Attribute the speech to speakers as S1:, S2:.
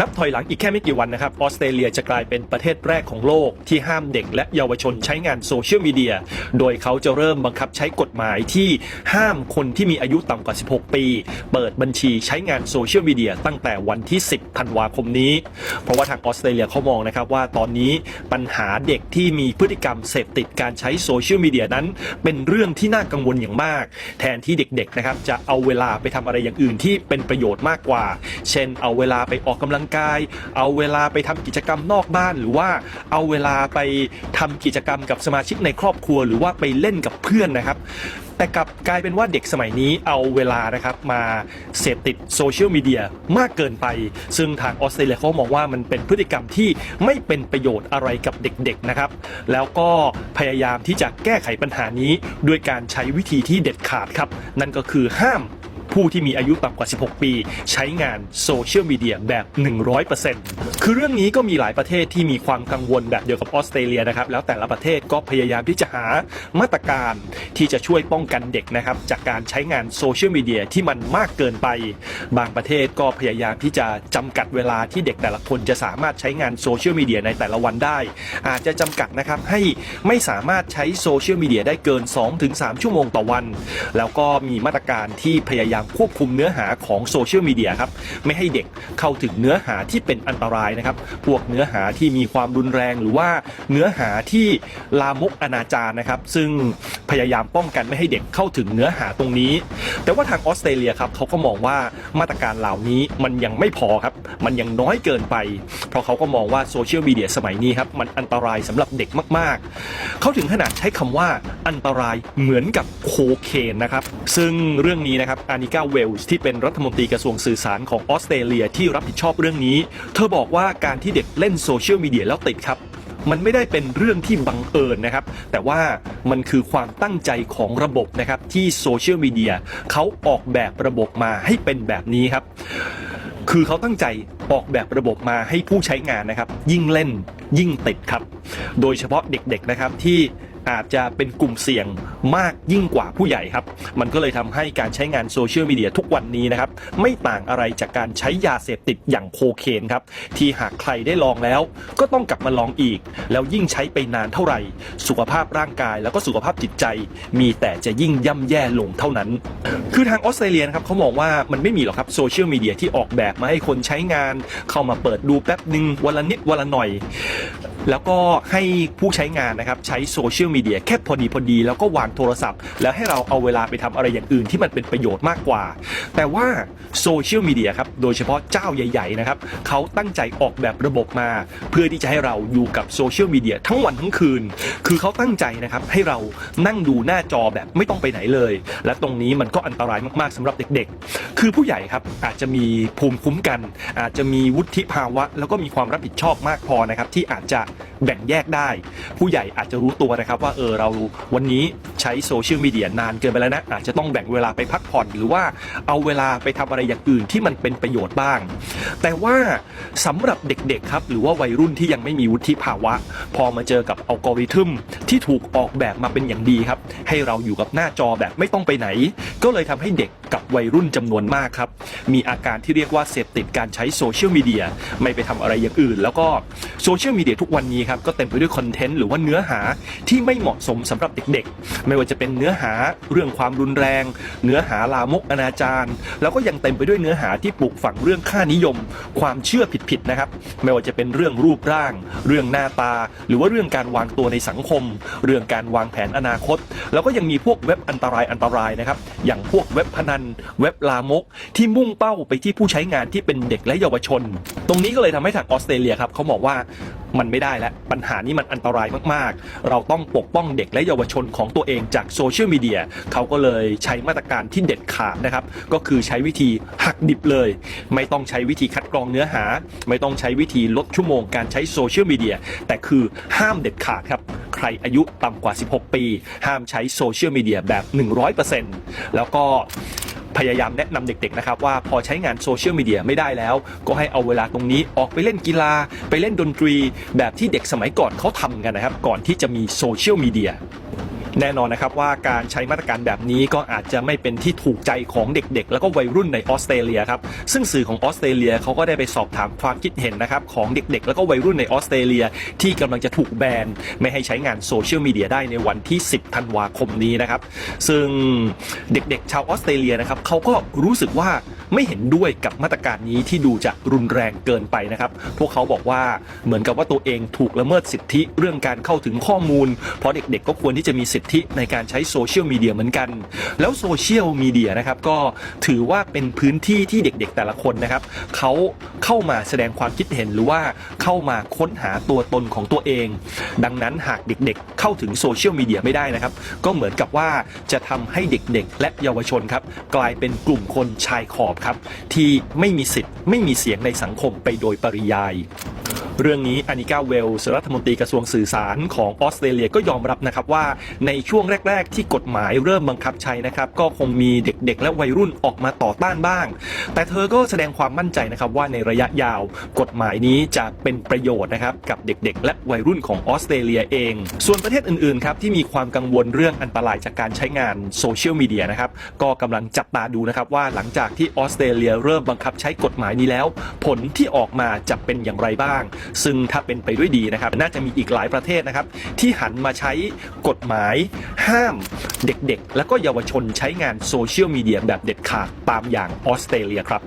S1: นับถอยหลังอีกแค่ไม่กี่วันนะครับออสเตรเลียจะกลายเป็นประเทศแรกของโลกที่ห้ามเด็กและเยาวชนใช้งานโซเชียลมีเดีย โดยเขาจะเริ่มบังคับใช้กฎหมายที่ห้ามคนที่มีอายุต่ำกว่า 16 ปี เปิดบัญชีใช้งานโซเชียลมีเดียตั้งแต่วันที่ 10ธันวาคมนี้ เพราะว่าทางออสเตรเลียเขามองนะครับว่าตอนนี้ปัญหาเด็กที่มีพฤติกรรมเสพติดการใช้โซเชียลมีเดียนั้น เป็นเรื่องที่น่ากังวลอย่างมาก แทนที่เด็กๆนะครับจะเอาเวลาไปทำอะไรอย่างอื่นที่เป็นประโยชน์มากกว่า เช่น เอาเวลาไปออกกำลังกาย เอาเวลาไปทำกิจกรรมนอกบ้าน หรือว่าเอาเวลาไปทำกิจกรรมกับสมาชิกในครอบครัว หรือว่าไปเล่นกับเพื่อนนะครับแต่กลับกลายเป็นว่าเด็กสมัยนี้เอาเวลานะครับมาเสพติดโซเชียลมีเดียมากเกินไป ซึ่งทางออสเตรเลียเขามองว่ามันเป็นพฤติกรรมที่ไม่เป็นประโยชน์อะไรกับเด็กๆนะครับ แล้วก็พยายามที่จะแก้ไขปัญหานี้ด้วยการใช้วิธีที่เด็ดขาดครับ นั่นก็คือห้าม ผู้ที่มีอายุต่ำกว่า 16 ปี ใช้งานโซเชียลมีเดียแบบ 100%คือเรื่องนี้ก็มีหลายประเทศที่มีความกังวลแบบเดียวกับออสเตรเลียนะครับ แล้วแต่ละประเทศก็พยายามที่จะหามาตรการที่จะช่วยป้องกันเด็กนะครับ จากการใช้งานโซเชียลมีเดียที่มันมากเกินไป บางประเทศก็พยายามที่จะจำกัดเวลาที่เด็กแต่ละคนจะสามารถใช้งานโซเชียลมีเดียในแต่ละวันได้ อาจจะจำกัดนะครับให้ไม่สามารถใช้โซเชียลมีเดียได้เกิน 2-3 ชั่วโมงต่อวัน แล้วก็มีมาตรการที่พยายามควบคุมเนื้อหาของโซเชียลมีเดียครับไม่ให้เด็กเข้าถึงเนื้อหาที่เป็นอันตรายนะครับ พวกเนื้อหาที่มีความรุนแรงหรือว่าเนื้อหาที่ลามกอนาจารนะครับ ซึ่งพยายามป้องกันไม่ให้เด็กเข้าถึงเนื้อหาตรงนี้ แต่ว่าทางออสเตรเลียครับเขาก็มองว่ามาตรการเหล่านี้มันยังไม่พอครับ มันยังน้อยเกินไป เพราะเขาก็มองว่าโซเชียลมีเดียสมัยนี้ครับมันอันตรายสำหรับเด็กมาก ๆ เขาถึงขนาดใช้คำว่าอันตรายเหมือนกับโคเคนนะครับ ซึ่งเรื่องนี้นะครับอานิกาเวลส์ที่เป็นรัฐมนตรีกระทรวงสื่อสารของออสเตรเลียที่รับผิดชอบเรื่องนี้ เธอบอกว่าการที่เด็กเล่นโซเชียลมีเดียแล้วติดครับ มันไม่ได้เป็นเรื่องที่บังเอิญนะครับ แต่ว่ามันคือความตั้งใจของระบบนะครับที่โซเชียลมีเดียเขาออกแบบระบบมาให้เป็นแบบนี้ครับ คือเขาตั้งใจออกแบบระบบมาให้ผู้ใช้งานนะครับ ยิ่งเล่นยิ่งติดครับ โดยเฉพาะเด็กๆนะครับที่ อาจจะเป็นกลุ่มเสี่ยงมากยิ่งกว่าผู้ใหญ่ครับ มันก็เลยทำให้การใช้งานโซเชียลมีเดียทุกวันนี้นะครับ ไม่ต่างอะไรจากการใช้ยาเสพติดอย่างโคเคนครับ ที่หากใครได้ลองแล้ว ก็ต้องกลับมาลองอีก แล้วยิ่งใช้ไปนานเท่าไหร่ สุขภาพร่างกายแล้วก็สุขภาพจิตใจ มีแต่จะยิ่งย่ำแย่ลงเท่านั้น คือทางออสเตรเลียนะครับเขามองว่ามันไม่มีหรอกครับโซเชียลมีเดียที่ออกแบบมาให้คนใช้งาน เข้ามาเปิดดูแป๊บหนึ่งวันละนิดวันละหน่อย แล้วก็ให้ผู้ใช้งานนะครับใช้โซเชียลมีเดียแค่พอดีพอดีแล้วก็วางโทรศัพท์ แล้วให้เราเอาเวลาไปทำอะไรอย่างอื่นที่มันเป็นประโยชน์มากกว่า แต่ว่าโซเชียลมีเดียครับโดยเฉพาะเจ้าใหญ่ๆนะครับเขาตั้งใจออกแบบระบบมา เพื่อที่จะให้เราอยู่กับโซเชียลมีเดียทั้งวันทั้งคืน คือเขาตั้งใจนะครับให้เรานั่งดูหน้าจอแบบไม่ต้องไปไหนเลย และตรงนี้มันก็อันตรายมากๆสำหรับเด็กๆ คือผู้ใหญ่ครับอาจจะมีภูมิคุ้มกัน อาจจะมีวุฒิภาวะ แล้วก็มีความรับผิดชอบมากพอนะครับที่อาจจะ แบ่งแยกได้ ผู้ใหญ่อาจจะรู้ตัวนะครับว่าเออเราวันนี้ใช้โซเชียลมีเดียนานเกินไปแล้วนะ อาจจะต้องแบ่งเวลาไปพักผ่อนหรือว่าเอาเวลาไปทำอะไรอย่างอื่นที่มันเป็นประโยชน์บ้าง แต่ว่าสำหรับเด็กๆครับหรือว่าวัยรุ่นที่ยังไม่มีวุฒิภาวะ พอมาเจอกับอัลกอริทึมที่ถูกออกแบบมาเป็นอย่างดีครับ ให้เราอยู่กับหน้าจอแบบไม่ต้องไปไหน ก็เลยทำให้เด็กกับวัยรุ่นจำนวนมากครับมีอาการที่เรียกว่าเสพติดการใช้โซเชียลมีเดียไม่ไปทำอะไรอย่างอื่น แล้วก็โซเชียลมีเดียทุกวันนี้ครับก็เต็มไปด้วยคอนเทนต์หรือว่าเนื้อหาที่ไม่เหมาะสมสำหรับเด็กๆ ไม่ว่าจะเป็นเนื้อหาเรื่องความรุนแรง เนื้อหาลามกอนาจารแล้วก็ยังเต็มไปด้วยเนื้อหาที่ปลูกฝังเรื่องค่านิยม ความเชื่อผิดๆนะครับ ไม่ว่าจะเป็นเรื่องรูปร่าง เรื่องหน้าตา หรือว่าเรื่องการวางตัวในสังคม เรื่องการวางแผนอนาคต แล้วก็ยังมีพวกเว็บอันตรายอันตรายนะครับ อย่างพวกเว็บพนัน เว็บลามก ที่มุ่งเป้าไปที่ผู้ใช้งานที่เป็นเด็กและเยาวชน ตรงนี้ก็เลยทำให้ทางออสเตรเลียครับเขาบอกว่า มันไม่ได้แล้วปัญหานี้มันอันตรายมากๆ เราต้องปกป้องเด็กและเยาวชนของตัวเองจากโซเชียลมีเดียเขาก็เลยใช้มาตรการที่เด็ดขาดนะครับ ก็คือใช้วิธีหักดิบเลย ไม่ต้องใช้วิธีคัดกรองเนื้อหา ไม่ต้องใช้วิธีลดชั่วโมงการใช้โซเชียลมีเดียแต่คือห้ามเด็ดขาดครับ ใครอายุต่ำกว่า 16 ปี ห้ามใช้โซเชียลมีเดียแบบ 100%แล้วก็ พยายามแนะนำเด็กๆนะครับว่าพอใช้งานโซเชียลมีเดียไม่ได้แล้ว ก็ให้เอาเวลาตรงนี้ออกไปเล่นกีฬา ไปเล่นดนตรี แบบที่เด็กสมัยก่อนเขาทำกันนะครับ ก่อนที่จะมีโซเชียลมีเดีย แน่นอนนะครับว่าการใช้มาตรการแบบนี้ก็อาจจะไม่เป็นที่ถูกใจของเด็กๆ แล้วก็วัยรุ่นในออสเตรเลียครับซึ่งสื่อของออสเตรเลียเขาก็ได้ไปสอบถามความคิดเห็นนะครับของเด็กๆ แล้วก็วัยรุ่นในออสเตรเลีย ที่กำลังจะถูกแบนไม่ให้ใช้งานโซเชียลมีเดียได้ในวันที่ 10 ธันวาคมนี้นะครับ ซึ่งเด็กๆ ชาวออสเตรเลียนะครับเขาก็รู้สึกว่า ไม่เห็นด้วยกับมาตรการนี้ที่ดูจะรุนแรงเกินไปนะครับ พวกเขาบอกว่าเหมือนกับว่าตัวเองถูกละเมิดสิทธิเรื่องการเข้าถึงข้อมูล เพราะเด็กๆ ก็ควรที่จะมีสิทธิในการใช้โซเชียลมีเดียเหมือนกัน แล้วโซเชียลมีเดียนะครับก็ถือว่าเป็นพื้นที่ที่เด็กๆ แต่ละคนนะครับเขาเข้ามาแสดงความคิดเห็นหรือว่าเข้ามาค้นหาตัวตนของตัวเอง ดังนั้นหากเด็กๆ เข้าถึงโซเชียลมีเดียไม่ได้นะครับ ก็เหมือนกับว่าจะทำให้เด็กๆ และเยาวชนครับกลายเป็นกลุ่มคนชายขอบครับ ที่ไม่มีสิทธิ์ไม่มีเสียงในสังคมไปโดยปริยาย เรื่องนี้อานิก้าเวลส์รัฐมนตรีกระทรวงสื่อสารของออสเตรเลียก็ยอมรับนะครับว่าในช่วงแรก ๆ ที่กฎหมายเริ่มบังคับใช้นะครับก็คงมีเด็กๆ และวัยรุ่นออกมาต่อต้านบ้าง แต่เธอก็แสดงความมั่นใจนะครับว่าในระยะยาวกฎหมายนี้จะเป็นประโยชน์นะครับกับเด็กๆ และวัยรุ่นของออสเตรเลียเอง ส่วนประเทศอื่นๆครับที่มีความกังวลเรื่องอันตรายจากการใช้งานโซเชียลมีเดียนะครับก็กำลังจับตาดูนะครับว่าหลังจากที่ออสเตรเลียเริ่มบังคับใช้กฎหมายนี้แล้ว ผลที่ออกมาจะเป็นอย่างไรบ้างซึ่งถ้าเป็นไปด้วยดีนะครับ น่าจะมีอีกหลายประเทศนะครับ ที่หันมาใช้กฎหมาย ห้ามเด็กๆ และก็เยาวชนใช้งานโซเชียลมีเดียแบบเด็ดขาดตามอย่างออสเตรเลียครับ